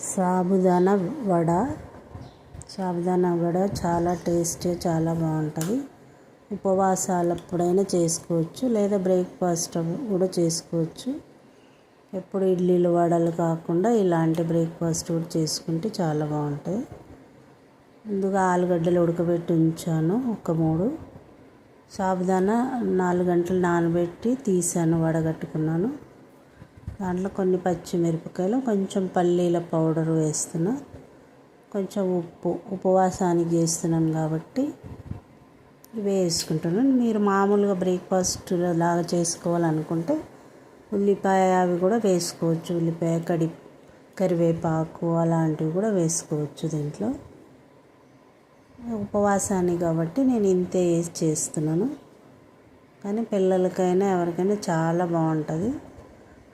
సాబుదానా వడ. సాబుదానా వడ చాలా టేస్టీ చాలా బాగుంటుంది. ఉపవాసాలప్పుడైనా చేసుకోవచ్చు లేదా బ్రేక్ఫాస్ట్ కూడా చేసుకోవచ్చు. ఎప్పుడు ఇడ్లీలు వడలు కాకుండా ఇలాంటి బ్రేక్ఫాస్ట్ కూడా చేసుకుంటే చాలా బాగుంటుంది. ముందుగా ఆలుగడ్డలు ఉడకబెట్టి ఉంచాను ఒక మూడు. సాబుదానా నాలుగు గంటలు నానబెట్టి తీసాను వడగట్టుకున్నాను. దాంట్లో కొన్ని పచ్చిమిరపకాయలు కొంచెం పల్లీల పౌడర్ వేస్తున్నా. కొంచెం ఉప్పు ఉపవాసానికి చేస్తున్నాను కాబట్టి ఇవే వేసుకుంటున్నాను మీరు మామూలుగా బ్రేక్ఫాస్ట్ లాగా చేసుకోవాలనుకుంటే ఉల్లిపాయ అవి కూడా వేసుకోవచ్చు. ఉల్లిపాయ కడి కరివేపాకు అలాంటివి కూడా వేసుకోవచ్చు దీంట్లో. ఉపవాసాన్ని కాబట్టి నేను ఇంతే చేస్తున్నాను. కానీ పిల్లలకైనా ఎవరికైనా చాలా బాగుంటుంది.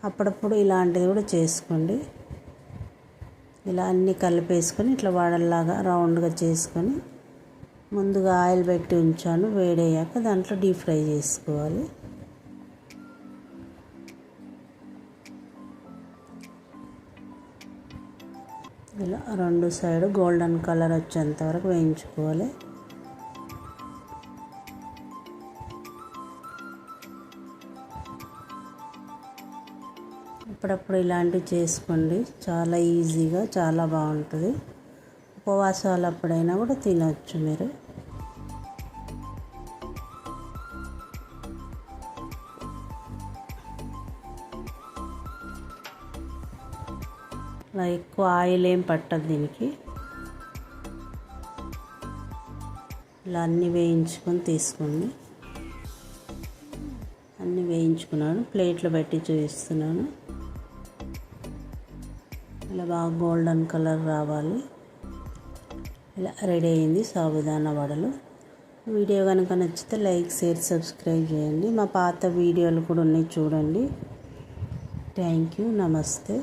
అప్పుడప్పుడు ఇలాంటిది కూడా చేసుకోండి. ఇలా అన్నీ కలిపేసుకొని ఇట్లా వడల్లాగా రౌండ్గా చేసుకొని ముందుగా ఆయిల్ పెట్టి ఉంచాను. వేడయ్యాక దాంట్లో డీప్ ఫ్రై చేసుకోవాలి. ఇలా రెండు సైడ్ గోల్డెన్ కలర్ వచ్చేంత వరకు వేయించుకోవాలి. అప్పుడప్పుడు ఇలాంటివి చేసుకోండి. చాలా ఈజీగా చాలా బాగుంటుంది. ఉపవాసాలు అప్పుడైనా కూడా తినవచ్చు మీరు. అలా ఎక్కువ ఆయిల్ ఏం పట్టదు దీనికి. ఇలా అన్నీ వేయించుకొని తీసుకోండి. అన్నీ వేయించుకున్నాను. ప్లేట్లు పెట్టి చూపిస్తున్నాను. ఇలా బాగా గోల్డెన్ కలర్ రావాలి. ఇలా రెడీ అయింది సాబుదానా వడలు. వీడియో కనుక నచ్చితే లైక్ షేర్ సబ్స్క్రైబ్ చేయండి. మా పాత వీడియోలు కూడా ఉన్నాయి చూడండి. Thank you. నమస్తే.